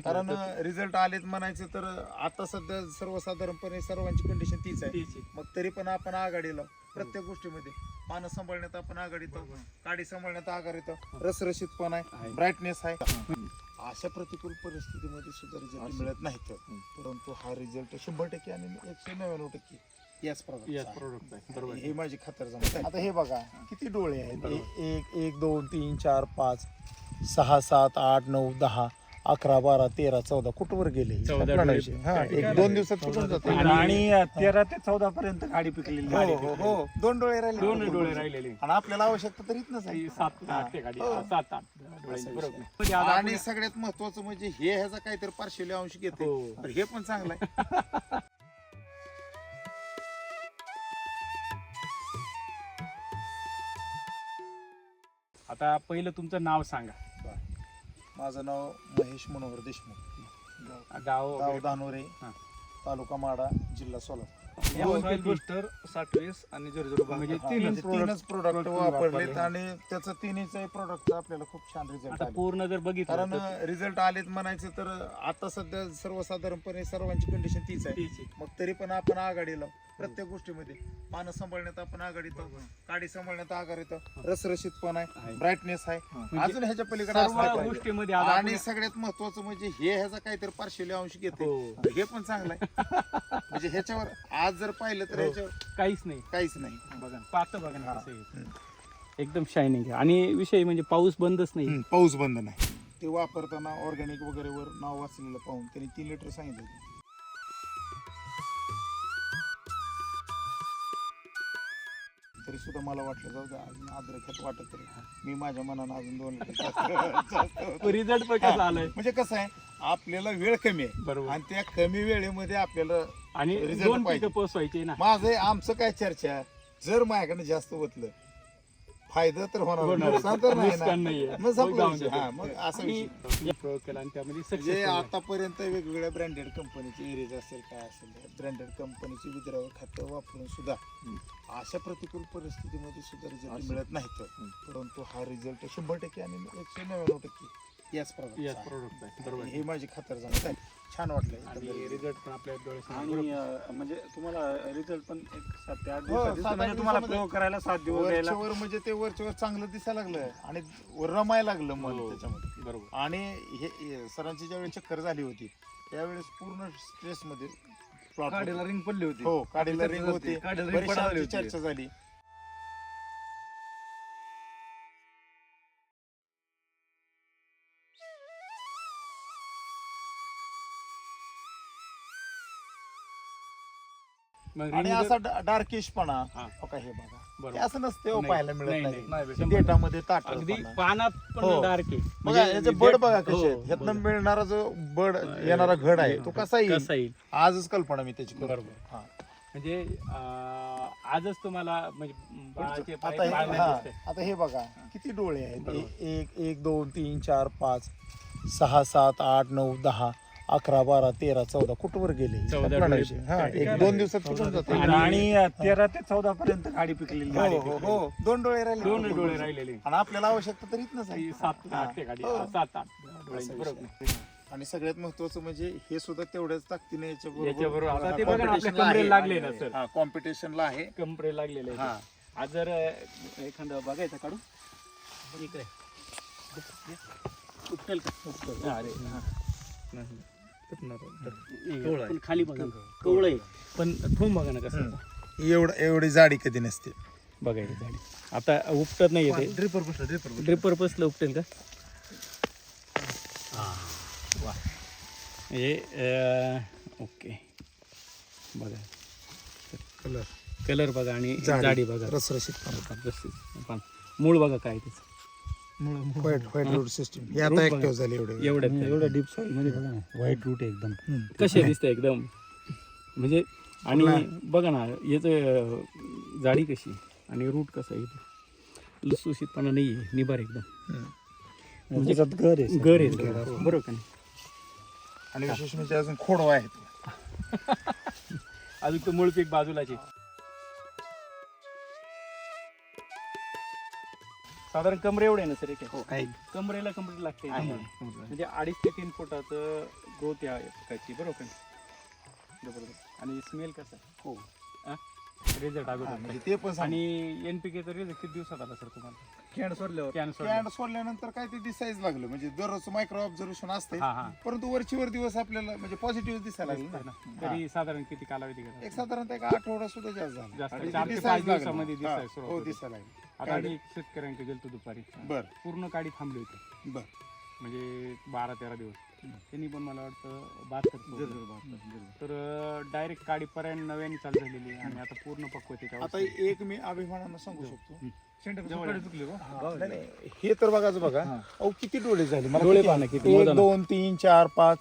कारण रिझल्ट आलेत म्हणायचे तर आता सध्या सर्वसाधारणपणे सर्वांची कंडिशन तीच आहे. मग तरी पण आपण आघाडीला प्रत्येक गोष्टीमध्ये. पानं सांभाळण्यात आपण आघाडीत आहोत. काडी सांभाळण्यात आघाडीत आहोत. रसरशीतपणा आहे. आहे. ब्राईटनेस आहे. अशा प्रतिकूल परिस्थितीमध्ये सुद्धा रिझल्ट मिळत नाहीत परंतु हा रिझल्ट शंभर टक्के आणि एकशे नव्याण्णव टक्के याच. बरोबर. हे माझी खातर जमत आता हे बघा किती डोळे आहेत? एक एक दोन तीन चार पाच सहा सात आठ नऊ दहा अकरा बारा तेरा चौदा कुठवर गेले? चौदा. हा एक दोन दिवसात कुठून जाते? आणि तेरा ते चौदा पर्यंत गाडी पिकलेली. हो हो हो. दोन डोळे राहिले. दोन डोळे राहिलेले. आणि आपल्याला आवश्यकता तर इथनच आहे. सात आठ ते गाडी. हो. सात आठ डोळ्यांची असा बरोबर. म्हणजे आता आणि सगळ्यात महत्वाचं म्हणजे हे ह्याचा काहीतरी पार्श्वली अंश घेते. हो. तर हे पण चांगलं आहे. आता पहिलं तुमचं नाव सांगा. माझं नाव महेश मनोहर देशमुख. गाव गाव दानोरे हा. तालुका माडा जिल्हा सोलापूर. बुस्टर साठवीस आणि म्हणजे हा, तीन म्हणजे तीनच प्रोडक्ट वापरलेत वापरले. आणि त्याचं तिन्हीचं प्रोडक्ट आपल्याला खूप छान रिझल्ट पूर्ण जर बघितलं कारण रिझल्ट आलेत म्हणायचे तर आता सध्या सर्वसाधारणपणे सर्वांची कंडिशन तीच आहे. मग तरी पण आपण आघाडीला प्रत्येक गोष्टीमध्ये. पानं सांभाळण्यात आपण आघाडीत आहोत. काडी सांभाळण्यात आघाडीत आहोत. रसरशीतपणा आहे. ब्राईटनेस आहे. म्हणजे अजून ह्याच्या पलीकडे. गोष्टीमध्ये आणि सगळ्यात महत्वाचं म्हणजे हे ह्याचा काहीतरी पार्श्वली अंश घेते. हो. हे पण चांगलं आहे. म्हणजे ह्याच्यावर आज जर पाहिलं तर हो. ह्याच्यावर काहीच नाही. काहीच नाही. बघा. पाहतं बघा. एकदम शायनिंग आहे. आणि विषय म्हणजे पाऊस बंदच नाही. पाऊस बंद नाही. ते वापरताना ऑर्गॅनिक वगैरे वर नाव वाचलेलं पाहून त्यांनी तीन लिटर सांगितलं. तरी सुद्धा मला वाटलं जाऊ द्या अजून अद्रक्यात वाटत तरी. मी माझ्या मनानं अजून दोन लिटर जास्त- जास्त रिझल्ट पण कसा आलाय? म्हणजे कसं आहे आपल्याला वेळ कमी आहे. बरोबर. आणि त्या कमी वेळेमध्ये आपल्याला आणि result दोन पाहिजे. पिकं ना. माझं आमचं काय चर्चा जर माझ्याकडे जास्त होतलं फायदा तर होणार होणार. नुकसान तर नाही नुकसान ना. मग संपला जाऊन विषय. दे. हा, मग असा आणि विषय या प्रयोग केला आणि त्यामध्ये सक्सेस आतापर्यंत वेगवेगळ्या ब्रँडेड कंपनीचे एरेज असेल काय असेल ब्रँडेड कंपनीचे विद्रावक खातं वापरून सुद्धा अशा प्रतिकूल परिस्थितीमध्ये सुद्धा रिझल्ट मिळत नाहीत परंतु हा रिझल्ट शंभर टक्के आणि एकशे नव्याण्णव टक्के याच याच प्रकारचा आहे. प्रोडक्ट आहे बरोबर हे माझी खातर जाणत आहे छान वाटलं आणि एकंदरीत. रिझल्ट पण आपल्या डोळ्यासमोर आणि. अं, म्हणजे तुम्हाला रिझल्ट पण एक सात ते आठ हो, दिवसात दिसतो. म्हणजे तुम्हाला दिवसामध्ये. प्रयोग करायला सात दिवस वरच्या द्यायला वर म्हणजे ते वरच्या वर चांगलं दिसायला लागलं आणि रमायला लागलं मन हो. त्याच्यामध्ये बरोबर आणि हे हे सरांची ज्यावेळी चक्कर झाली होती त्यावेळेस पूर्ण स्ट्रेस मध्ये plot होते. रिंग पडली होती हो काढीला रिंग झाली. होती काढीला रिंग बरीचशी पडाली आमची होती. चर्चा झाली मग आणि असा डार्किशपणा हा. हो का हे बघा बरोबर. हे असं नसते हो नाही, पाहायला मिळत नाही, नाही शंभर डेटामध्ये अगदी ताट पानात पण हो. डार्क आहे बघा म्हणजे याचे बड बघा हो, कसे आहेत. ह्यातनं बघा. मिळणारा जो बड येणारा घड आहे तो कसा येईल कसा येईल आजच कल्पना मी त्याची करतो. बरोबर. हा. म्हणजे अं, आजच तुम्हाला म्हणजे बाळाचे पाय आता हे पाळण्यात हा, दिसतंय. आता हे बघा किती डोळे आहेत बरोबर. ए- एक एक दोन तीन चार पाच सहा सात आठ नऊ दहा अकरा बारा तेरा चौदा कुठवर गेले? चौदा. हा, एक दोन दिवसात कुठून जाते आणि- आणि तेरा ते चौदा पर्यंत गाडी पिकलेली हो गाडी हो हो. दोन डोळे राहिले. दोन डोळे राहिलेले. आणि आपल्याला आवश्यकता तर इथनच आहे. ती सात आठ ते गाडी. हो. सात आठ. डोळ्यांची बरोबर. आणि सगळ्यात महत्वाचं म्हणजे हे सुद्धा तेवढ्याच ताकदीने याच्या याच्याबरोबर आता ते बघा ना, आपल्या कमरेला लागले ना, सर. हा कॉम्पिटिशनला आहे. कंपरे लागलेले हा. आज जर अं, एखादं बघायचं काढून इकडे. उपटेल का? हा, अरे हा. कवळं आहे. पण खाली बघा. कवळ आहे. पण बघा ना कसं. एवढं एवढी जाडी कधी नसते. बघायचं झाडी आता उपटत नाही येते ड्रिपर बसलं ड्रिपर ड्रिपर बसलं उपटेल का? वा हे अं, ओके. बघा. कलर कलर बघा आणि जाडी. जाडी बघा. रसरशीत. पण मूळ बघा काय त्याचं. व्हाईट व्हाईट रूट सिस्टीम हे. Root आता बघा. ऍक्टिव्ह झाले एवढे. एवढं एवढं डीप सॉइलमध्ये बघा ना व्हाईट रूट एकदम. कसे दिसते एकदम. म्हणजे आणि बघा ना. याचं जाडी कशी आणि रूट कसं आहे लुसलुशीतपणा नाही आहे निबार एकदम. म्हणजे घर आहे घर आहे. बरोबर का नाही? आणि विशेष म्हणजे अजून खोडवा आहेत. अजून तो मूळ पीक बाजूलाचे साधारण कमरे एवढे ना सर एक हो आहे. कमरेला कमरे लागते. आहे. म्हणजे अडीच ते तीन फुटाचं ग्रोथ या पिकाची बरोबर? का जबरदस्त आणि स्मेल कसा? हो. रिझल्ट हा, अगोदर. म्हणजे ते पण आणि एनपीकेचा रिझल्ट किती दिवसात आला सर तुम्हाला? कॅन सोडल्यावर. कॅन्सर कॅन्ड सोडल्यानंतर काय ते दिसायच लागलं. म्हणजे दररोज मायक्रो ऑब्झर्वेशन असते हा हा. परंतु वरची वर दिवस आपल्याला म्हणजे पॉझिटिव्ह दिसायला लागलं ना. तरी साधारण किती कालावधी गेला? एक साधारणतः एक आठवडा सुद्धा जास्त झाला. जास्त. आणि ते चार ते दिसायला पाच लागलं. दिवसामध्ये हा, दिसायला सुरुवात हो होते. दिसायला लागलं. आता आम्ही शेतकऱ्यांकडे गेलतो दुपारी. बर. पूर्ण काडी थांबली होती. बर. म्हणजे बारा तेरा दिवस. त्यांनी पण मला वाटतं बहात्तर तर डायरेक्ट काडी पर्यंत नव्याने चालू झालेली आणि आता पूर्ण पक्वतेच्या आता. एक मी अभिमानानं सांगू शकतो. जवळ आहे. हा, नाही, नाही, हे तर बघाच बघा. अहो किती डोळे झाले? मला डोळे किती? पाहा ना किती, मोजा एक ना. दोन तीन चार पाच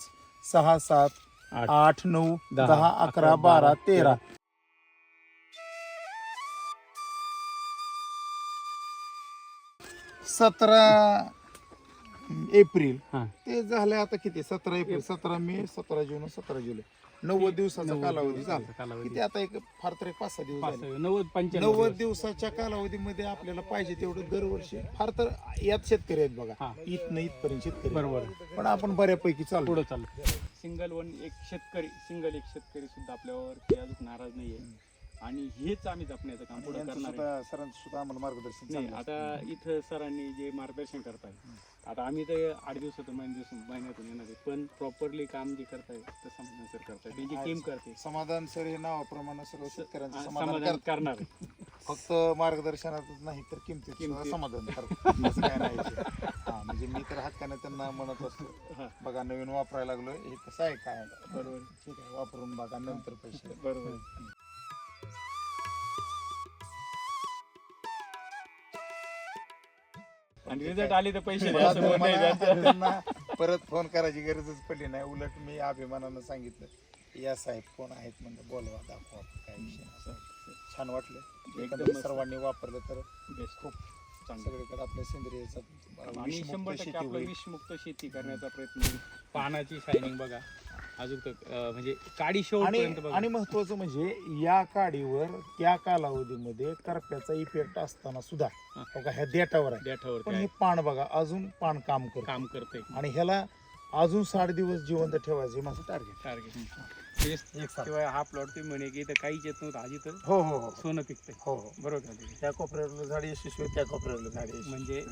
सहा सात आठ. आठ नऊ दहा, दहा अकरा बारा, तेरा. सतरा एप्रिल. हा. ते झाले आता किती? सतरा एप्रिल सतरा मे सतरा जून सतरा जुलै. नव्वद दिवसाचा कालावधी झाला. कालावधी. किती? आता एक फार तर एक पाच सहा दिवस झाले. नव्वद पंच्याण्णव नव्वद दिवस. दिवसाच्या कालावधीमध्ये आपल्याला पाहिजे तेवढं दरवर्षी. फार तर यात शेतकरी आहेत बघा. हा. इत नाही इथपर्यंत शेतकरी. बरोबर. पण आपण बऱ्यापैकी चालू. पुढे चालू. सिंगल वन एक शेतकरी सिंगल एक शेतकरी सुद्धा आपल्यावरती अजून नाराज नाहीये. आणि हेच आम्ही जपण्याचं काम पुढे करणार आहे. सरांचं सुद्धा आम्हाला मार्गदर्शन नाही चांगलं आता इथं सरांनी जे मार्गदर्शन करताय आता आम्ही तर आठ दिवसातून महिने दिवस महिन्यातून येणार आहे पण प्रॉपरली काम जे करताय ते समाधान सर करताय त्यांची टीम करते असतं. समाधान सर हे नावाप्रमाणे सर्व शेतकऱ्यांचं समाधान समाधान करतात करणार आहे. फक्त मार्गदर्शनातच नाही तर किमतीत सुद्धा किमतीत. समाधान करतात असं काय नाही. हा म्हणजे मी तर हक्काने त्यांना म्हणत असतो हा. बघा नवीन वापरायला लागलोय हे कसं आहे काय आहे? बरोबर ठीक आहे वापरून बघा नंतर पैसे बरोबर आणि रिझल्ट आले तर पैसे द्या, असं मला- बोलणं आहे मला त्यांचं. त्यांना परत फोन करायची गरजच पडली नाही उलट मी अभिमानानं सांगितलं या साहेब कोण आहेत म्हणलं बोलवा दाखवा काय विषय नाही. असं छान वाटलं मस्त. सर्वांनी वापरलं तर Best. खूप चांगलं. सगळीकडे आपल्या सेंद्रियचा आणि विषमुक्त शंभर टक्के शेती आपलं होईल. विषमुक्त शेती करण्याचा प्रयत्न. पानाची शायनिंग बघा अजून तर अं, म्हणजे काडी आणि शेवटपर्यंत बघा. आणि महत्वाचं म्हणजे या काडीवर त्या कालावधीमध्ये करप्याचा इफेक्ट असताना सुद्धा हा. ह्या देठावर आहे. पण हे पान बघा अजून पान काम करत काम करते आणि ह्याला अजून साठ दिवस जिवंत ठेवायचं हे माझं टार्गेट टार्गेट शिवाय हा प्लॉट तुम्ही म्हणे की इथं काहीच येत नव्हतं आधी तर हो हो हो. सोनं पिकतंय. हो हो. बरोबर. का ते? त्या कोपऱ्यातलं झाड यशस्वी त्या कोपऱ्यातलं झाड यशस्वी. म्हणजे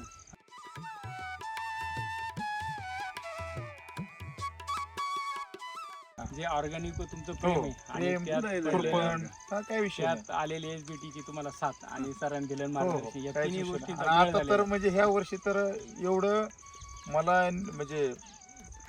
जे ऑर्गॅनिक तुमचं प्रेम आहे. आणि प्रेम, त्यात खुरपण, पडलेलं- हा काय विषय नाही. त्यात आलेली एस बी ची तुम्हाला साथ आणि सरांनी दिलं हो, मार्गदर्शन. या तिन्ही विषय गोष्टी नाही. आणि आता तर म्हणजे ह्या वर्षी तर एवढं मला म्हणजे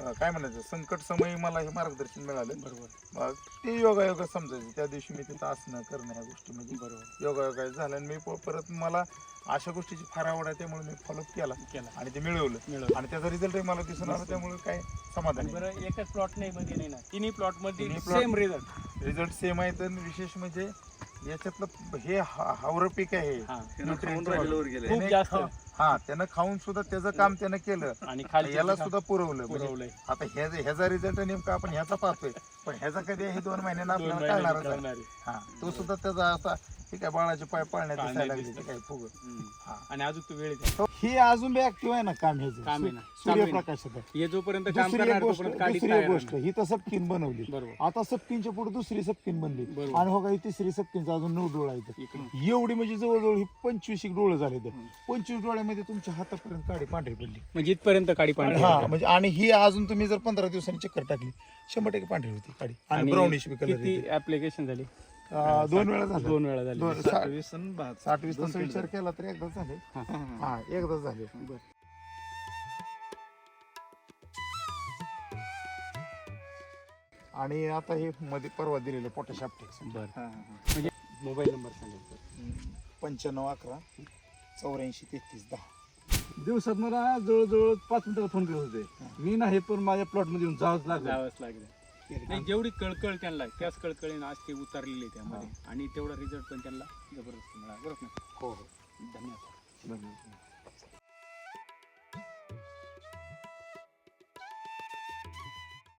अं, काय म्हणायचं? संकट समयी मला हे मार्गदर्शन मिळालं. बरोबर. मग ते योगायोगा समजायचं. त्या दिवशी मी तिथं असणं करणं ह्या गोष्टी म्हणजे बरोबर. योगायोगा झालं आणि मी प- परत मला अशा गोष्टीची फार आवड आहे त्यामुळे मी फॉलोअप केला. केला. आणि ते मिळवलं. मिळवलं. आणि त्याचा रिझल्टही मला दिसून आला त्यामुळे काय समाधान आणि बरं एकच प्लॉट नाही मध्ये नाही ना? तिन्ही प्लॉटमध्ये तिन्ही plot- same result result same आहे तर विशेष म्हणजे याच्यातलं हे हा- हावरं पीक आहे. हे. हा Nutrient चं राहिलेलं वर गेलंय. खूप त्याने जास्त. खा- हा त्यानं खाऊन सुद्धा त्याचं काम त्यानं केलं आणि खाली याला सुद्धा पुरवलं म्हणजे पुरवलंय आता ह्याचा ह्याचा रिझल्ट नेमका आपण ह्याचा पाहतोय पण ह्याचा कधी हे दोन महिन्यानं दोन आपल्याला महिन्यात कळणारच आहे कळणार आहे. हा तो सुद्धा त्याचा असा हे काय बाळाचे पाय पाळण्यात पाळण्यात दिसायला लागले फुग हम्म. हा. आणि अजून तू वेळ. हे अजून बी ऍक्टिव्ह आहे ना काम ह्याचं काम आहे ना. सू- चालू आहे ना. सूर्यप्रकाशाचं हे जोपर्यंत काम दुसरी एक गोष्ट तोपर्यंत काढीच दुसरी एक तयार गोष्ट नाही. ही तर सपकीन बनवली बरोबर आता सपकीनच्या पुढे दुसरी सपकीन बनली बरोबर. आणि हो काही तिसरी सपकीनचा अजून नऊ डोळा इकडून. एवढी म्हणजे जवळजवळ ही पंचवीस एक डोळं झाले तर पंचवीस डोळ्यामध्ये तुमच्या हातापर्यंत काडी पांढरी पडली म्हणजे इथपर्यंत काडी पांढरी हा. म्हणजे आणि ही अजून तुम्ही जर पंधरा दिवसांनी चक्कर टाकली शंभर टक्के पांढरी होती काडी आणि ब्राउनिश बी कलर किती ऍप्लिकेशन झाली दोन वेळा झालं. दोन वेळा झाली. दोन साठ सा- वीस आणि बहात्तर. साठ वीस दोन तास तीन विचार केला तर एकदाच झाले. हा. एकदाच झाले. आणि आता हे मध्ये परवा दिलेलं पोटॅश अपटेक्स बर. हा, हा, हा. म्हणजे मोबाईल नंबर सांगायचं पंच्याण्णव अकरा चौऱ्याऐंशी तेहतीस दहा. दिवसात मला जवळजवळ पाच मिनिटाला फोन करत होते. मी नाही पण माझ्या प्लॉटमध्ये येऊन जावंच लागलं. जावंच लागलं. नाही जेवढी कळकळ त्यांना त्याच कळकळीनं आज ते उतरलेले त्यामध्ये आणि तेवढा रिझल्ट पण त्यांना जबरदस्त मिळाला. बरोबर? ना हो हो. धन्यवाद. धन्यवाद.